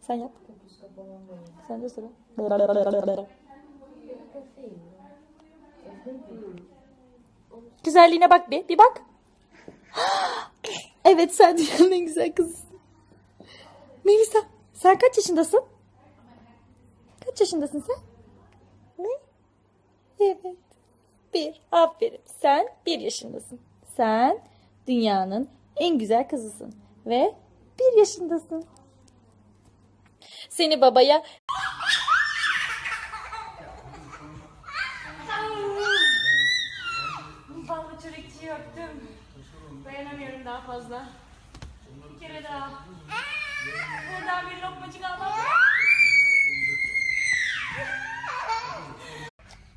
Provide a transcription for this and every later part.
Sen yap. Sen de sıra. Güzelliğine bak bir. Bir bak. Evet sen dünyanın en güzel kızısın. Melisa sen kaç yaşındasın? Kaç yaşındasın sen? Ne? Evet. Bir. Aferin. Sen bir yaşındasın. Sen dünyanın en güzel kızısın. Ve bir yaşındasın. Seni babaya Ballı çörekçiyi öptüm. Dayanamıyorum daha fazla. Bir kere daha. Buradan bir lokmacık almam.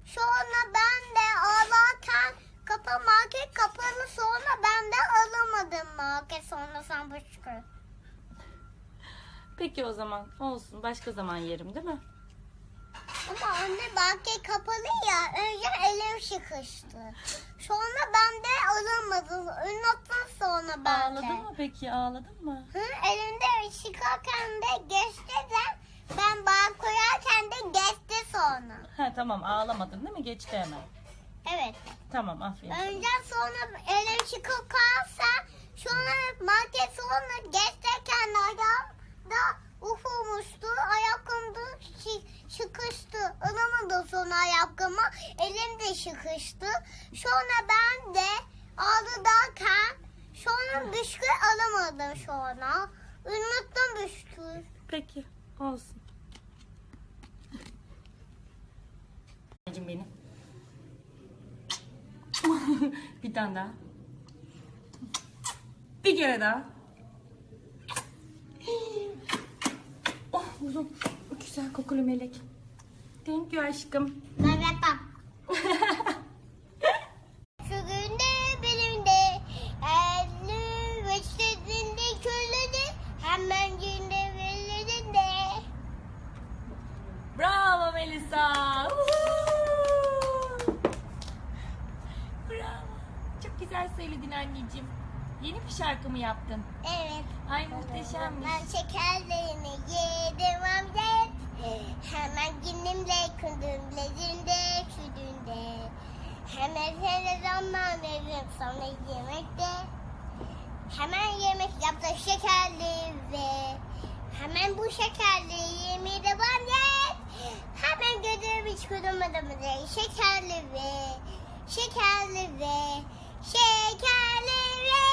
Sonra ben de ağlarken kapa market kapalı sonra ben de alamadım market sonra sen fışkır. Peki o zaman olsun. Başka zaman yerim değil mi? Ama anne market kapalı ya önce elim sıkıştı. Sonra ben de alamadım. Unuttum sonra ben de. Ağladın mı peki? Ağladın mı? Hı, elimde sıkarken de geçti de ben bağ koyarken de geçti sonra. Ha tamam ağlamadın değil mi? Geçti hemen. Evet. Tamam aferin. Önce sonra elim çıkıp kalsa sonra market sonra geçerken sonra ayakkabımı. Elim de sıkıştı. Sonra ben de ağladarken sonra bisküvi alamadım sonra. Unuttum bisküvi. Peki olsun. Anneciğim benim. bir tane daha. Bir kere daha. Oh uzun. Güzel kokulu melek. Thank you aşkım. Yapmam. Şu günde belimde elli ve istediğinde köyledi hemen günde verilinde. Bravo Melisa. Bravo. Çok güzel söyledin anneciğim. Yeni bir şarkı mı yaptın? Evet. Ay muhteşemmiş. Ben şekerlerini yedim amca. Hemen günümle kundum lezinde çüdünde. Hemen sene zaman veririm sonra yemekte. Hemen yemek yaptı şekerli ve hemen bu şekerli yemeği de var ya. Hemen gördüğüm hiç kurulmadım bile. Şekerli ve şekerli ve şekerli ve